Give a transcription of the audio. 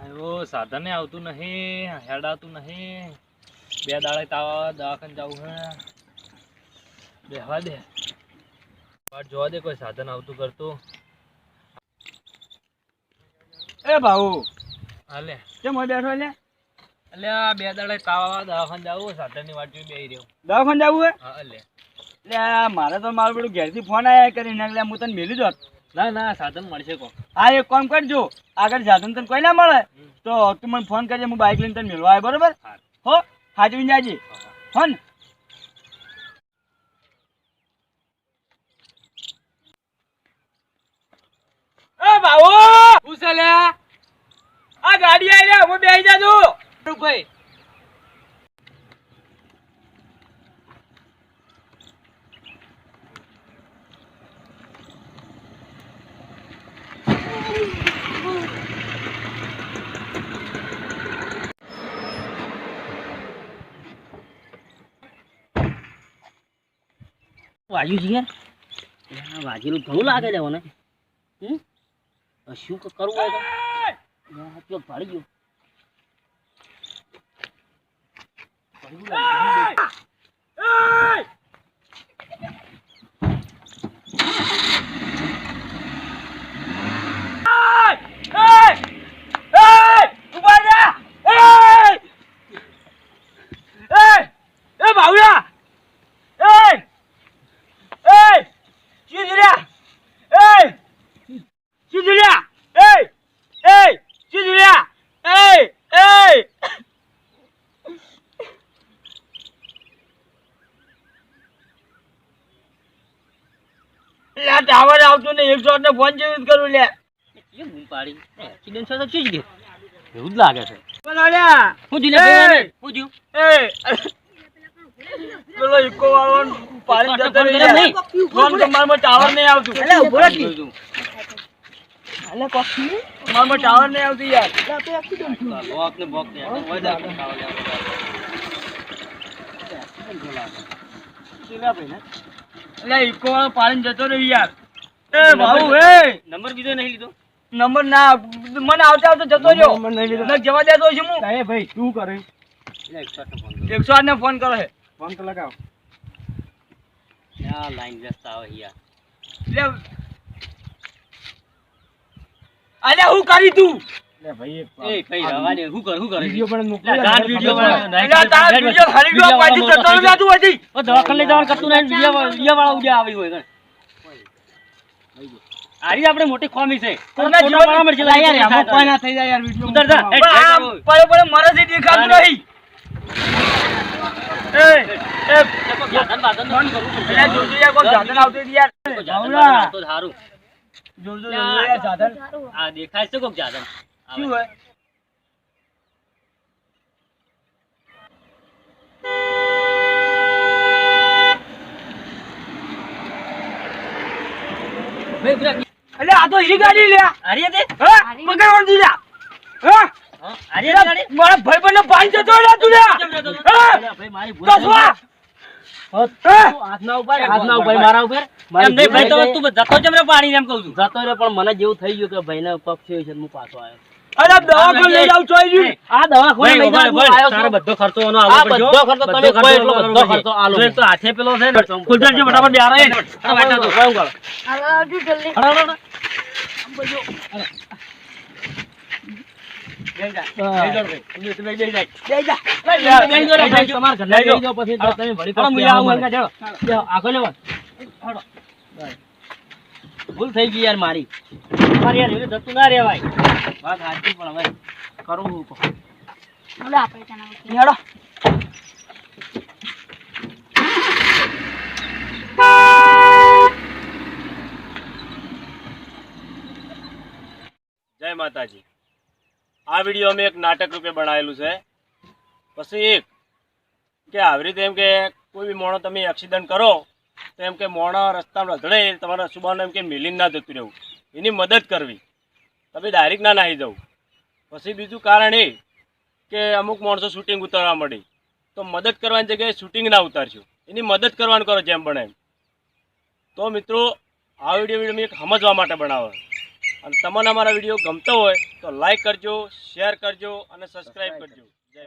આયો સાધને આવતું નહીં હેડાતું નહીં. બે દાડે તાવ દવાખાને જવું હે. બેહવા દે. વાટ જોવા દે કોઈ સાધન આવતું કરતું. એ ભાઉ હાલે. કેમ હોય બેઠો એટલે એટલે આ બે દાડે તાવ દવાખાને જવું સાધનની વાટ જોઈ બેહી રહ્યો. દવાખાને જવું હે? હા એટલે એટલે મારે તો મારું પેલું ઘેરથી ફોન આવ્યા કરીને એટલે હું તને મેલી જોત ના ના સાધન મળશે કો હા એક કામ કરજો. આગળ સાધન તને કોઈ ના મળે તો તું મને ફોન કરજે હું બાઇક લઈને તને મેળવા આવે બરોબર? હો. હાજવી જાજે. હો ને. એ બાવો! આ ગાડી આવી લે હું બેસી જાજો. ભાઈ વાગ્યું છે યાર. આ ઘણું લાગે છે મને. હમ? શું કરવું હોય તો? ભાળી ગયો. ભાળી ગયું. લાગે. ટાવર આવતું ને એકસો આઠ ને ફોન જેવું જ કરું લે. કેમ બૂમ પાડી? એક્સિડન્ટ થયો તો શું એવું જ લાગે છે. બોલો લ્યા શું થયું લે એ! ભાઈ? શું થયું એ. પેલો ઇકો વાળો પાડી જતો નહીં. ફોન તો ટાવર નહીં આવતું. જોયું. મારામાં ટાવર નહીં આવતું યાર. બોક ને બોક ને એકદમ હોય ને ખાવા લેવા. એટલે ઇકો વાળો પાડીને જતો રહ્યો યાર. એ ભાઉ એ. નંબર બીજો નહીં લીધો? નંબર ના મને આવતા આવતા જતો રહ્યો. જવા દેતો છું હું. ભાઈ શું કરે? એટલે એકસો આઠનો ફોન કર્યો. એકસો આઠ ને ફોન કરો હે. ફોન તો લગાવ. આ લાઈન વ્યસ્ત આવે યાર? એટલે અલ્યા હું કરી તું કર કરે. આરી આપણે મોટી ખોમી છે. કોના જીવન- મળશે, યાર, આમાં કોઈ ના થઈ જાય યાર વીડિયો ઉતર જા. પડે પડે મારાથી દેખાતું નહીં. એ એ. તો શું કરવું પડશે? એટલે જોજો યાર. કોઈ સાધન આવતું યાર. આવતું તો સારું. જોજો યાર સાધન આ દેખાય છે કોક જાતન. શું હોય? ભાઈ. એટલે આ તો ઈ ગાડી લે. અરે? હા? પકડવાનું તું હા, ગાડી? મારા ભાઈ બંને પાણી જતો તું અલ્યા ભાઈ, મારી ભૂલ થઈ કસવા હાથના ઉપર હાથના ઉપર મારા ઉપર? એમ નહીં ભાઈ તો તું જતો જ પાણી એમ કહું છું. જતો રે પણ મને જેવું થઈ ગયું કે ભાઈને પગ થયો છે હું પાછો આવ્યો. અરે દવાખાને લઈ જાવ ચોઈ રહ્યું આ દવાખાને લઈ જાવ છું. બધો ખર્ચો એનો આ બધો ખર્ચો તમે કોઈ એટલો બધો ખર્ચો આલો જો એક તો હાથે પેલો છે ને કુલચંદજી ફટાફટ બે આરે આ વાટા તો કોણ કરો? હળો, હળો. અરે જા હા. લઈ જાઓ ભાઈ. તમે તમે લઈ જાય લઈ જા લઈ જાઓ, લઈ જાઓ, લઈ ભાઈ, જાઓ. તમારા ઘરને લઈ જાઓ. લઈ જાઓ, પછી તો તમે વળી હાલો, પાછા હું આવું આવો હંગા મને. જાઓ, આગળ લેવા. ભૂલ થઈ ગઈ યાર મારી મારે યાર એવું જતું ના રહેવાય વાત સાચી પણ હવે કરું હું. હેડો. જય માતાજી. આ વીડિયો અમે એક નાટક રૂપે બનાવેલું છે. પછી એક કે આવી રીતે એમ કે કોઈ બી મોણો તમે એક્સિડન્ટ કરો તો એમ કે મોણો રસ્તામાં રધડે તમારા સુબાનું એમ કે મિલીન ના જતું રહેવું. એની મદદ કરવી. તમે ડાયરેક્ટ ના નાહી જવું પછી બીજું કારણ એ કે અમુક માણસો શૂટિંગ ઉતારવા મળી તો મદદ કરવાની જગ્યાએ શૂટિંગ ના ઉતારશું. એની મદદ કરવાનું કરો જેમ બને એમ. તો મિત્રો આ વીડિયો વીડિયો મેં એક સમજવા માટે બનાવ્યો અને તમને અમારા વીડિયો ગમતો હોય તો લાઈક કરજો શેર કરજો અને સબસ્ક્રાઈબ કરજો. જય